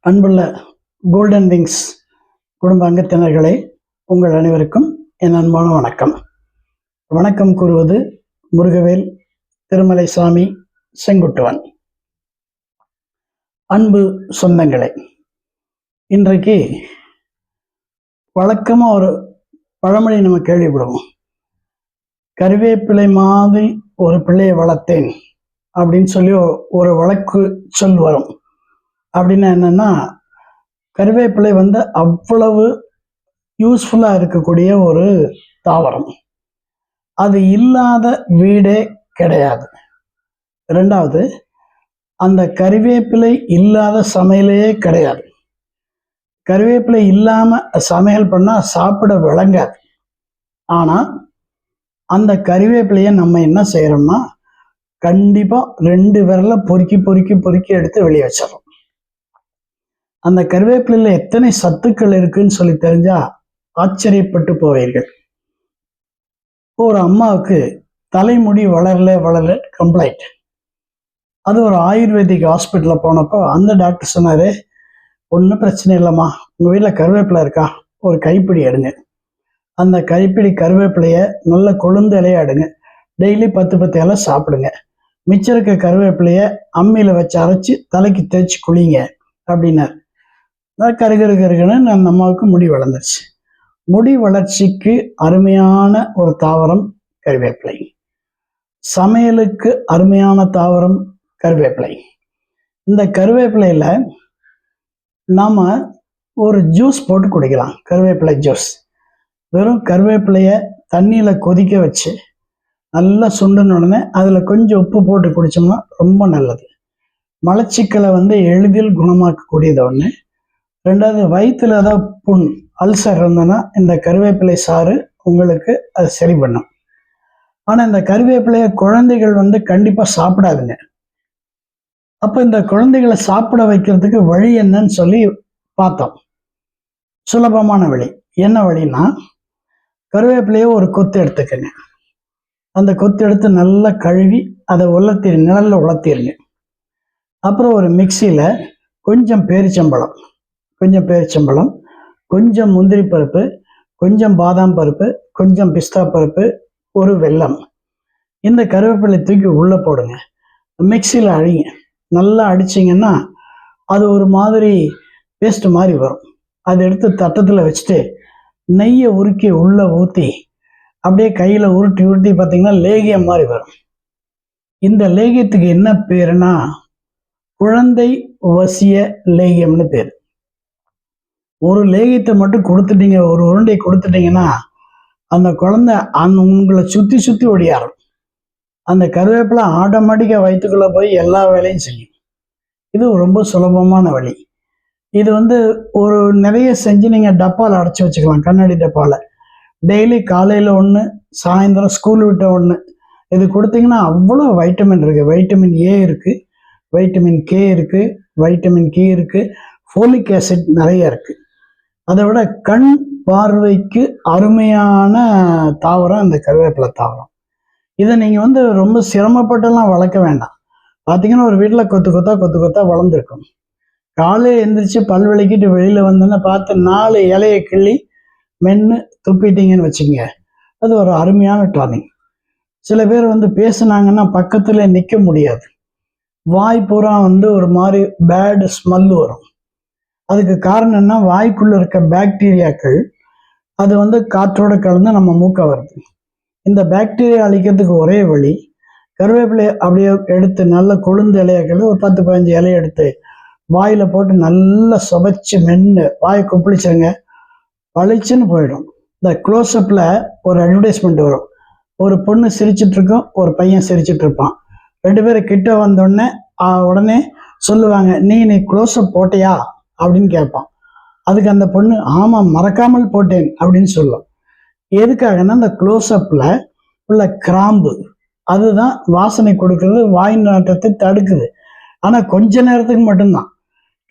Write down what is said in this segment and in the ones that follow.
அன்புள்ள golden wings குடும்ப அங்கத்தினர்களே உங்கள் அனைவருக்கும் என் அன்பான வணக்கம். வணக்கம் கூறுவது முருகவேல் திருமலை சாமி செங்குட்டுவன். அன்பு சொந்தங்களே இன்றைக்கு வழக்கமாக ஒரு பழமொழி நம்ம கேள்விப்படுவோம். கருவேப்பிலை மாதிரி ஒரு பிள்ளையை வளர்த்தேன் அப்படின்னு சொல்லி ஒரு வழக்கு சொல் வரும். அப்படின்னா என்னன்னா கருவேப்பிலை வந்து அவ்வளவு யூஸ்ஃபுல்லாக இருக்கக்கூடிய ஒரு தாவரம். அது இல்லாத வீடே கிடையாது. ரெண்டாவது அந்த கருவேப்பிலை இல்லாத சமையலையே கிடையாது. கருவேப்பிலை இல்லாமல் சமையல் பண்ணால் சாப்பிட விளங்காது. ஆனால் அந்த கருவேப்பிலையை நம்ம என்ன செய்கிறோம்னா கண்டிப்பாக ரெண்டு விரலை பொறுக்கி பொறுக்கி பொறுக்கி எடுத்து வெளியே வச்சிடறோம். அந்த கருவேப்பிலையில் எத்தனை சத்துக்கள் இருக்குன்னு சொல்லி தெரிஞ்சா ஆச்சரியப்பட்டு போவீர்கள். ஒரு அம்மாவுக்கு தலைமுடி வளரல வளரல கம்ப்ளைண்ட் அது ஒரு ஆயுர்வேதிக் ஹாஸ்பிட்டலில் போனப்போ அந்த டாக்டர் சொன்னார் ஒன்றும் பிரச்சனை இல்லைம்மா உங்கள் வீட்டில் கருவேப்பிலை இருக்கா? ஒரு கைப்பிடி எடுங்க. அந்த கைப்பிடி கருவேப்பிலையை நல்ல கொழுந்து இலையை எடுங்க. டெய்லி பத்து பத்து இலை சாப்பிடுங்க. மிச்சம் இருக்க கருவேப்பிலையை அம்மியில் வச்சு அரைச்சி தலைக்கு தேய்ச்சி குளிங்க அப்படின்னார். கருகரு கருகன்னு அந்த அம்மாவுக்கு முடி வளர்ந்துருச்சு. முடி வளர்ச்சிக்கு அருமையான ஒரு தாவரம் கருவேப்பிலை. சமையலுக்கு அருமையான தாவரம் கருவேப்பிலை. இந்த கருவேப்பிலையில் நாம் ஒரு ஜூஸ் போட்டு குடிக்கலாம் கருவேப்பிலை ஜூஸ். வெறும் கருவேப்பிலையை தண்ணியில் கொதிக்க வச்சு நல்லா சுண்டுன உடனே அதில் கொஞ்சம் உப்பு போட்டு குடித்தோம்னா ரொம்ப நல்லது. மலச்சிக்கலை வந்து எளிதில் குணமாக்கக்கூடியது ஒன்று ரெண்டாவது வயிற்றுல ஏதாவது புண் அல்சர் இருந்ததுன்னா இந்த கருவேப்பிலை சாறு உங்களுக்கு அது சரி பண்ணும். ஆனால் இந்த கருவேப்பிலையை குழந்தைகள் வந்து கண்டிப்பாக சாப்பிடாதுங்க. அப்போ இந்த குழந்தைகளை சாப்பிட வைக்கிறதுக்கு வழி என்னன்னு சொல்லி பார்த்தோம். சுலபமான வழி. என்ன வழின்னா கருவேப்பிலையை ஒரு கொத்து எடுத்துக்கங்க. அந்த கொத்து எடுத்து நல்லா கழுவி அதை உலர்த்தி நிழலில் உலர்த்திடுங்க அப்புறம் ஒரு மிக்சியில் கொஞ்சம் பேரிச்சம்பழம். கொஞ்சம் பேரிச்சம்பழம் கொஞ்சம் முந்திரி பருப்பு கொஞ்சம் பாதாம் பருப்பு கொஞ்சம் பிஸ்தா பருப்பு ஒரு வெல்லம். இந்த கருவேப்பிலை தூக்கி உள்ளே போடுங்க. மிக்சியில் அழிங்க. நல்லா அடிச்சிங்கன்னா அது ஒரு மாதிரி பேஸ்ட் மாதிரி வரும். அதை எடுத்து தட்டத்தில் வச்சுட்டு நெய்யை உருக்கி உள்ளே ஊற்றி அப்படியே கையில் உருட்டி உருட்டி பார்த்தீங்கன்னா லேகியம் மாதிரி வரும். இந்த லேகியத்துக்கு என்ன பேருனா குழந்தை வசிய லேகியம்னு பேர். ஒரு லேகியத்தை மட்டும் கொடுத்துட்டீங்க ஒரு உருண்டையை கொடுத்துட்டீங்கன்னா அந்த குழந்தை அந்த உங்களை சுற்றி சுற்றி ஒடியாரும். அந்த கருவேப்பிலை ஆட்டோமேட்டிக்காக வயிற்றுக்குள்ளே போய் எல்லா வேலையும் செய்யும். இது ரொம்ப சுலபமான வழி. இது வந்து ஒரு நிறைய செஞ்சு நீங்கள் டப்பாவில் அடைச்சி வச்சுக்கலாம் கண்ணாடி டப்பாவில் டெய்லி காலையில் ஒன்று சாயந்தரம் ஸ்கூல் விட்ட ஒன்று இது கொடுத்தீங்கன்னா அவ்வளோ வைட்டமின் இருக்குது வைட்டமின் ஏ இருக்குது வைட்டமின் கே இருக்குது வைட்டமின் கே இருக்குது ஃபோலிக் ஆசிட் நிறைய இருக்குது அதை விட கண் பார்வைக்கு அருமையான தாவரம் இந்த கருவேப்பிலை தாவரம். இதை நீங்கள் வந்து ரொம்ப சிரமப்பட்டெல்லாம் வளர்க்க வேண்டாம். பார்த்தீங்கன்னா ஒரு வீட்டில் கொத்து கொத்தா கொத்து கொத்தா வளர்ந்துருக்கும். காலையில் எந்திரிச்சு பல் விளக்கிட்டு வெளியில் வந்தோன்னா பார்த்து நாலு இலையை கிள்ளி மென்று துப்பிட்டீங்கன்னு வச்சுங்க அது ஒரு அருமையான டர்னிங் சில பேர் வந்து பேசுனாங்கன்னா பக்கத்தில் நிற்க முடியாது. வாய் பூரா வந்து ஒரு மாதிரி பேடு ஸ்மெல் வரும். அதுக்கு காரணம் என்ன? வாய்க்குள்ளே இருக்க பாக்டீரியாக்கள் அது வந்து காற்றோட கலந்து நம்ம மூக்க வருது. இந்த பாக்டீரியா அழிக்கிறதுக்கு ஒரே வழி கருவேப்பிலை அப்படியே எடுத்து நல்ல கொழுந்து இலையாக்கள் ஒரு பத்து பதினஞ்சு இலையை எடுத்து வாயில் போட்டு நல்லா சுவைச்சு மென்று வாயை கொப்பளிச்சிருங்க. பளிச்சுன்னு போயிடும். இந்த க்ளோஸ்அப்பில் ஒரு அட்வர்டைஸ்மெண்ட் வரும். ஒரு பொண்ணு சிரிச்சிட்டு இருக்கும் ஒரு பையன் சிரிச்சிட்டு இருப்பான் ரெண்டு பேரும் கிட்ட வந்தோடனே உடனே சொல்லுவாங்க நீ நீ க்ளோஸ்அப் போட்டியா? அப்படின்னு கேட்பான். அதுக்கு அந்த பொண்ணு ஆமாம் மறக்காமல் போட்டேன் அப்படின்னு சொல்லும். எதுக்காகன்னா அந்த க்ளோஸ்அப்பில் உள்ள கிராம்பு அதுதான் வாசனை கொடுக்கறது வாய் நாட்டத்தை தடுக்குது. ஆனால் கொஞ்ச நேரத்துக்கு மட்டும்தான்.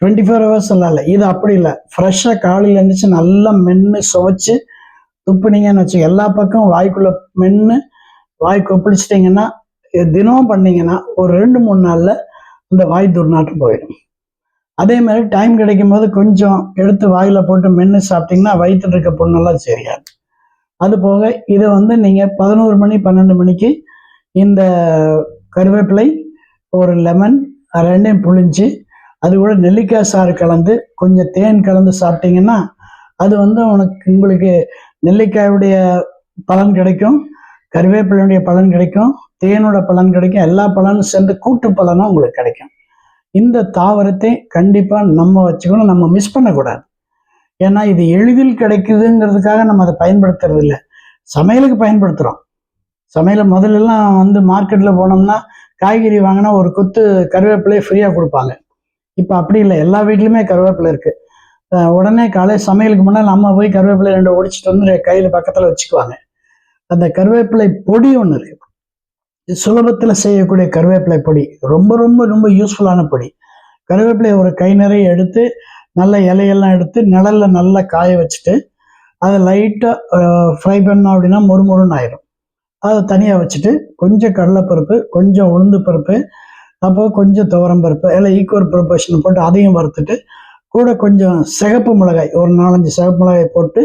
டுவெண்ட்டி ஃபோர் ஹவர்ஸ் இல்லை இது அப்படி இல்லை. ஃப்ரெஷ்ஷாக காலையில் இருந்துச்சு நல்லா மென்று சுவைச்சு துப்புனீங்கன்னு வச்சு எல்லா பக்கம் வாய்க்குள்ளே மென்று வாய் கொப்பளிச்சிட்டிங்கன்னா தினமும் பண்ணீங்கன்னா ஒரு ரெண்டு மூணு நாளில் இந்த வாய் துர்நாற்றம் போயிடும். அதே மாதிரி டைம் கிடைக்கும் போது கொஞ்சம் எடுத்து வாயில் போட்டு மென்று சாப்பிட்டீங்கன்னா வயிற்றுல இருக்க புண்ணெல்லாம் சரியாது. அது போக இதை வந்து நீங்கள் பதினோரு மணி பன்னெண்டு மணிக்கு இந்த கருவேப்பிலை ஒரு லெமன் ரெண்டையும் புழிஞ்சு அது கூட நெல்லிக்காய் சாறு கலந்து கொஞ்சம் தேன் கலந்து சாப்பிட்டீங்கன்னா அது வந்து உனக்கு உங்களுக்கு நெல்லிக்காயுடைய பலன் கிடைக்கும் கருவேப்பிலையுடைய பலன் கிடைக்கும் தேனோட பலன் கிடைக்கும் எல்லா பலனும் சேர்ந்து கூட்டு பலனும் உங்களுக்கு கிடைக்கும். இந்த தாவரத்தை கண்டிப்பாக நம்ம வச்சுக்கணும் நம்ம மிஸ் பண்ணக்கூடாது. ஏன்னா இது எளிதில் கிடைக்குதுங்கிறதுக்காக நம்ம அதை பயன்படுத்துறது இல்லை. சமையலுக்கு பயன்படுத்துகிறோம் சமையல முதல்லலாம் வந்து மார்க்கெட்டில் போனோம்னா காய்கறி வாங்கினா ஒரு கொத்து கருவேப்பிலையை ஃப்ரீயாக கொடுப்பாங்க. இப்போ அப்படி இல்லை. எல்லா வீட்லையுமே கருவேப்பிலை இருக்குது உடனே காலை சமையலுக்கு முன்னால் நம்ம போய் கருவேப்பிலை ரெண்டு ஒடிச்சிட்டு வந்து கையில் பக்கத்தில் வச்சுக்குவாங்க. அந்த கருவேப்பிலை பொடி ஒன்று இருக்கு. சுலபத்தில் செய்யக்கூடிய கருவேப்பிலை பொடி. ரொம்ப ரொம்ப ரொம்ப யூஸ்ஃபுல்லான பொடி. கருவேப்பிலை ஒரு கை நிறைய எடுத்து நல்ல இலையெல்லாம் எடுத்து நிழலில் நல்லா காய வச்சுட்டு அதை லைட்டாக ஃப்ரை பண்ணோம் அப்படின்னா மொறுமொறுன்னு ஆயிடும் அதை தனியாக வச்சுட்டு கொஞ்சம் கடலைப்பருப்பு கொஞ்சம் உளுந்து பருப்பு அப்போ கொஞ்சம் துவரம் பருப்பு இல்லை ஈக்குவல் ப்ரொபோஷன் போட்டு அதையும் வறுத்துட்டு கூட கொஞ்சம் சிகப்பு மிளகாய் ஒரு நாலஞ்சு சிகப்பு மிளகாய் போட்டு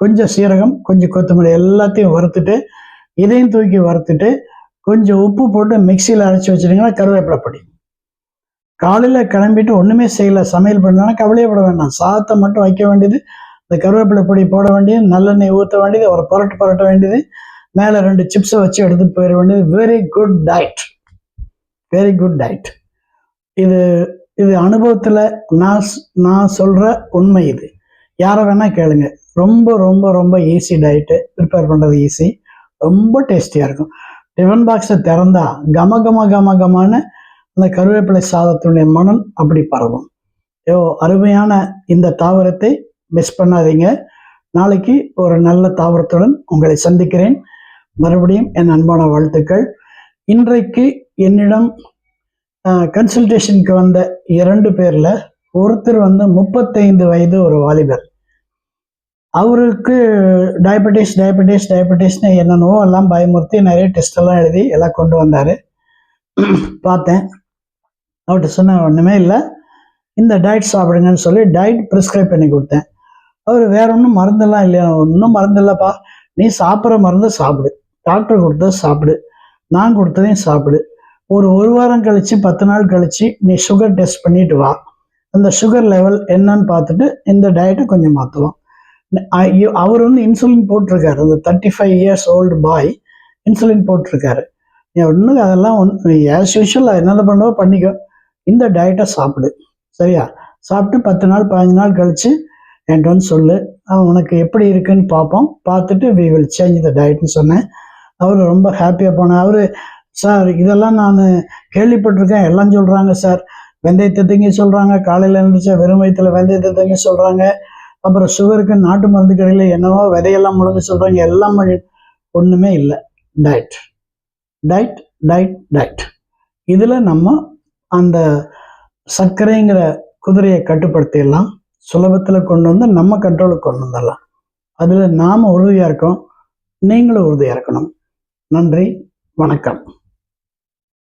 கொஞ்சம் சீரகம் கொஞ்சம் கொத்தமல்லி எல்லாத்தையும் வறுத்துட்டு இதையும் தூக்கி வறுத்துட்டு கொஞ்சம் உப்பு போட்டு மிக்சியில் அரைச்சி வச்சுட்டிங்கன்னா கருவேப்பிலை பொடி காலையில் கிளம்பிட்டு ஒன்றுமே செய்யலை. சமையல் பண்ணாலும் கவலையப்பட வேண்டாம். சாதத்தை மட்டும் வைக்க வேண்டியது இந்த கருவேப்பிலை பொடி போட வேண்டியது நல்லெண்ணெய் ஊற்ற வேண்டியது ஒரு புரட்டு புரட்ட வேண்டியது மேலே ரெண்டு சிப்ஸை வச்சு எடுத்துகிட்டு போயிட வேண்டியது. Very good diet very good diet இது இது அனுபவத்தில் நான் நான் சொல்கிற உண்மை இது. யாரை வேணால் கேளுங்க. ரொம்ப ரொம்ப ரொம்ப ஈஸி டயட்டு ப்ரிப்பேர் பண்ணுறது ஈஸி ரொம்ப டேஸ்டியாக இருக்கும். டிஃபன் பாக்ஸை திறந்தா கம கம கம கமான அந்த கருவேப்பிலை சாதத்தினுடைய மனம் அப்படி பரவும். யோ அருமையான இந்த தாவரத்தை மிஸ் பண்ணாதீங்க. நாளைக்கு ஒரு நல்ல தாவரத்துடன் உங்களை சந்திக்கிறேன். மறுபடியும் என் அன்பான வாழ்த்துக்கள். இன்றைக்கு என்னிடம் கன்சல்டேஷனுக்கு வந்த இரண்டு பேரில் ஒருத்தர் வந்து முப்பத்தைந்து வயது ஒரு வாலிபர். அவருக்கு டயபெட்டிஸ் டயபெட்டிஸ் டயபெட்டிஸ்னு என்னென்னவோ எல்லாம் பயமுறுத்தி நிறைய டெஸ்ட்டெல்லாம் எழுதி எல்லாம் கொண்டு வந்தார். பார்த்தேன். அவர்கிட்ட சொன்ன ஒன்றுமே இல்லை. இந்த டயட் சாப்பிடுங்கன்னு சொல்லி டயட் ப்ரிஸ்கிரைப் பண்ணி கொடுத்தேன். அவர் வேற ஒன்றும் மருந்தெல்லாம் இல்லையா? ஒன்றும் மருந்து இல்லைப்பா. நீ சாப்பிட்ற மருந்து சாப்பிடு. டாக்டர் கொடுத்தா சாப்பிடு. நான் கொடுத்ததையும் சாப்பிடு. ஒரு ஒரு வாரம் கழித்து பத்து நாள் கழித்து நீ சுகர் டெஸ்ட் பண்ணிட்டு வா. அந்த சுகர் லெவல் என்னன்னு பார்த்துட்டு இந்த டயட்டை கொஞ்சம் மாற்றுவோம் அவர் வந்து இன்சுலின் போட்டிருக்காரு. அந்த thirty five years old boy insulin போட்டிருக்காரு. நீ ஒன்றும் அதெல்லாம் ஒன்று ஆஸ் யூஷுவல் என்னென்ன பண்ணவோ பண்ணிக்கோ. இந்த டயட்டை சாப்பிடு. சரியா? சாப்பிட்டு பத்து நாள் பதினஞ்சு நாள் கழித்து என்கிட்ட வந்து சொல்லு. அவன் உனக்கு எப்படி இருக்குன்னு பார்ப்போம். பார்த்துட்டு வி வில் சேஞ்ச் த டயட்னு சொன்னேன். அவர் ரொம்ப ஹாப்பியாக போனேன் அவர் சார் இதெல்லாம் நான் கேள்விப்பட்டிருக்கேன். எல்லாம் சொல்கிறாங்க சார். வெந்தயத்தை திங்க சொல்கிறாங்க காலையில் எழுந்திரிச்சா வெறும் வயிற்றில் வெந்தயத்தை திங்க சொல்கிறாங்க அப்புறம் சுகருக்கு நாட்டு மருந்து கடையில் என்னவோ விதையெல்லாம் முழுங்க சொல்கிறாங்க எல்லாம் பண்ணி ஒன்றுமே இல்லை. டயட் டயட் டயட் டயட் இதில் நம்ம அந்த சர்க்கரைங்கிற குதிரையை கட்டுப்படுத்திடலாம். சுலபத்தில் கொண்டு வந்து நம்ம கண்ட்ரோலுக்கு கொண்டு வந்துடலாம். அதில் நாம் உறுதியாக இருக்கோம் நீங்களும் உறுதியாக இருக்கணும். நன்றி வணக்கம்.